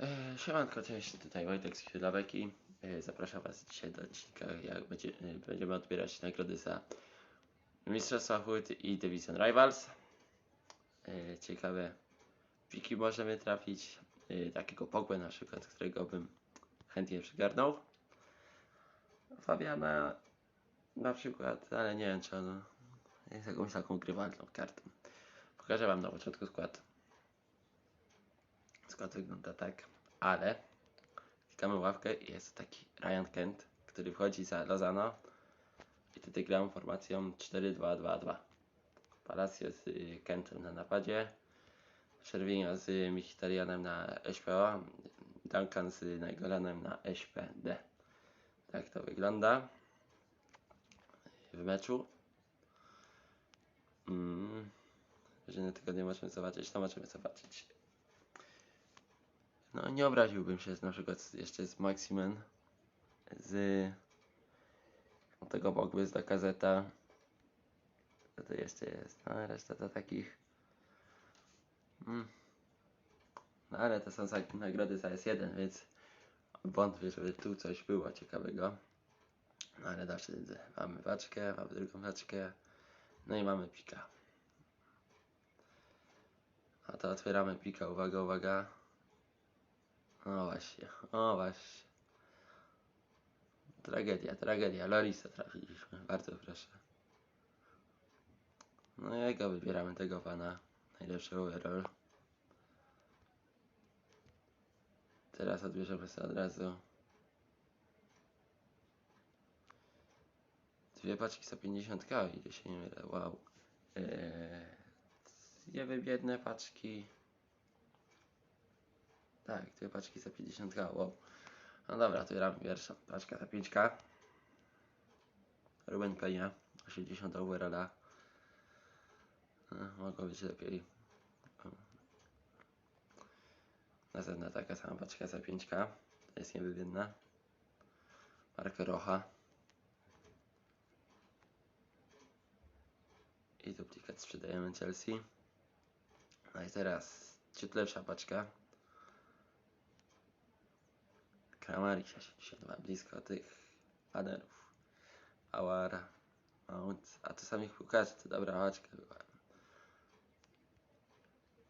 E, Siemanko, cześć, tutaj Wojtek z Chwilaweki. E, Zapraszam Was dzisiaj do odcinka, jak będzie, e, będziemy odbierać nagrody za Mistrzostwa Hood i Division Rivals. Ciekawe piki możemy trafić, takiego Pogłę na przykład, którego bym chętnie przygarnął. Fabiana na przykład, ale nie wiem czy on jest jakąś taką grywalną kartą. Pokażę Wam na początku skład. Skład wygląda tak, ale klikamy ławkę i jest taki Ryan Kent, który wchodzi za Lozano i tutaj gram formacją 4-2-2-2. Palacio z y, Kentem na napadzie, Czerwienia z Mkhitaryanem na SPO, Duncan z Nainggolandem na SPD. Tak to wygląda w meczu. Mm. Że tego nie możemy zobaczyć, to możemy zobaczyć. No nie obraziłbym się z, na przykład jeszcze z Maximen, z no, tego Bogły, z Lakazeta. Co to jeszcze jest? No reszta to takich... Mm. No ale to są za, nagrody za S1, więc wątpię, żeby tu coś było ciekawego. No ale zawsze mamy paczkę, mamy drugą paczkę, no i mamy pika. A to otwieramy pika, uwaga, uwaga. O właśnie, o właśnie. Tragedia, tragedia. Lorisa trafiliśmy, bardzo proszę. No jego wybieramy tego pana. Najlepszy overall. Teraz odbierzemy sobie od razu. Dwie paczki za 50k, o ile się nie mylę, wow. Eee, dwie wybiedne paczki. Tak, dwie paczki za 50k, wow. No dobra, to gramy pierwszą. Paczka za 5k. Ruben Peña, 80 overalla. No, mogło być lepiej. Następna taka sama paczka za 5k. To jest niewybiedna. Mark Rocha. I duplikat sprzedajemy Chelsea. No i teraz ciut lepsza paczka. Kramarik 82, blisko tych banerów. Awara, Mount, a to samych piłkarzy, to dobra paczka była.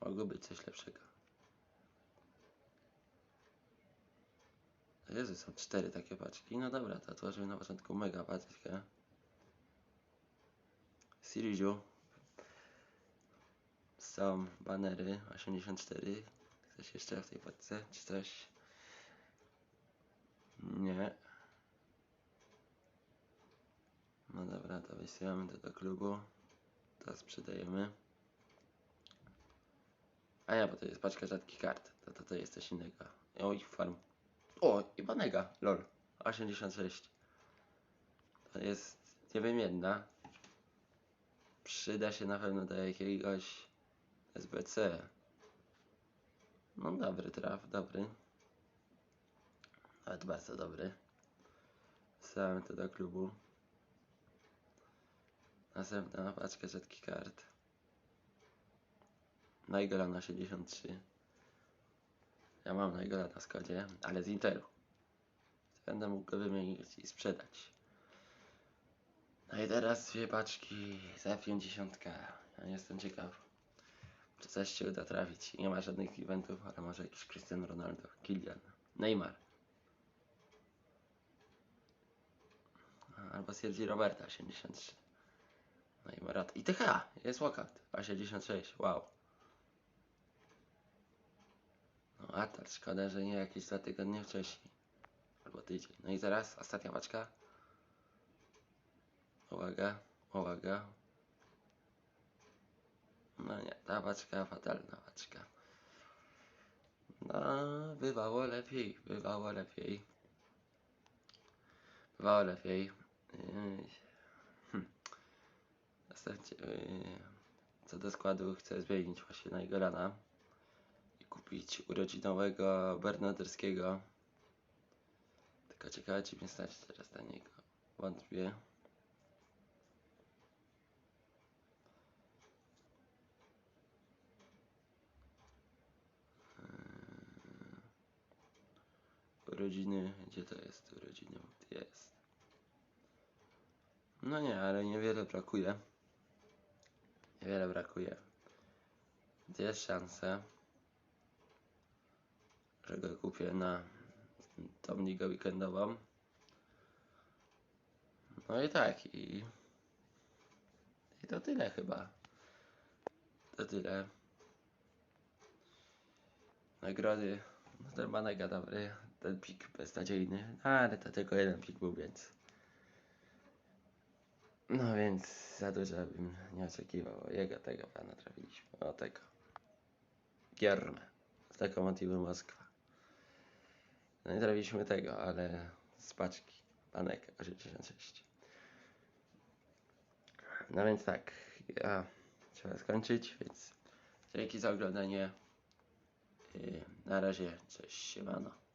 Mogło być coś lepszego. Jezu, są cztery takie paczki. No dobra, to otworzymy na początku mega paczkę. Siriu. Są banery 84. Coś jeszcze w tej paczce? Czy coś? Nie. No dobra, to wysyłamy to do klubu. To sprzedajemy. A ja, bo to jest paczka rzadkich kart. To, to, to jest coś innego. Oj, farm. O, i Banega, lol. 86. To jest, nie wiem, jedna. Przyda się na pewno do jakiegoś SBC. No dobry traf, dobry. Nawet bardzo dobry. Wsadzamy to do klubu. Następna paczka rzadkich kart. Najgola na 63. Ja mam Najgola na Skodzie, ale z Interu. Będę mógł go wymienić i sprzedać. No i teraz dwie paczki za 50. Ja jestem ciekaw, czy coś się uda trafić. Nie ma żadnych eventów, ale może jakiś Cristiano Ronaldo, Kilian, Neymar. Albo Sergi Roberta 83. No i Morata. I TH! Jest walkout. 86. Wow. No Atar, szkoda, że nie jakieś dwa tygodnie wcześniej. Albo tydzień. No i zaraz ostatnia paczka. Uwaga, uwaga. No nie, ta paczka, fatalna paczka. No, bywało lepiej, bywało lepiej. Bywało lepiej. Następnie, yy, co do składu chcę zmienić właśnie na Igorana i kupić urodzinowego Bernaderskiego. Tylko ciekawe, czy mnie stać teraz na niego. Wątpię. urodziny. Gdzie to jest urodziny? Jest. No nie, ale niewiele brakuje. Niewiele brakuje. Jest szansa, że go kupię na tą ligę weekendową. No i tak, i, i to tyle chyba. To tyle. Nagrody. No ten Banega dobry, ten pik beznadziejny, no, ale to tylko jeden pik był, więc... No więc za dużo bym nie oczekiwał. Jego tego pana trafiliśmy. O tego. Giermę. Z Lokomotywy Moskwa. No i trafiliśmy tego, ale z paczki. Panek 86. No więc tak. Ja trzeba skończyć, więc dzięki za oglądanie. Na razie, cześć, siemano.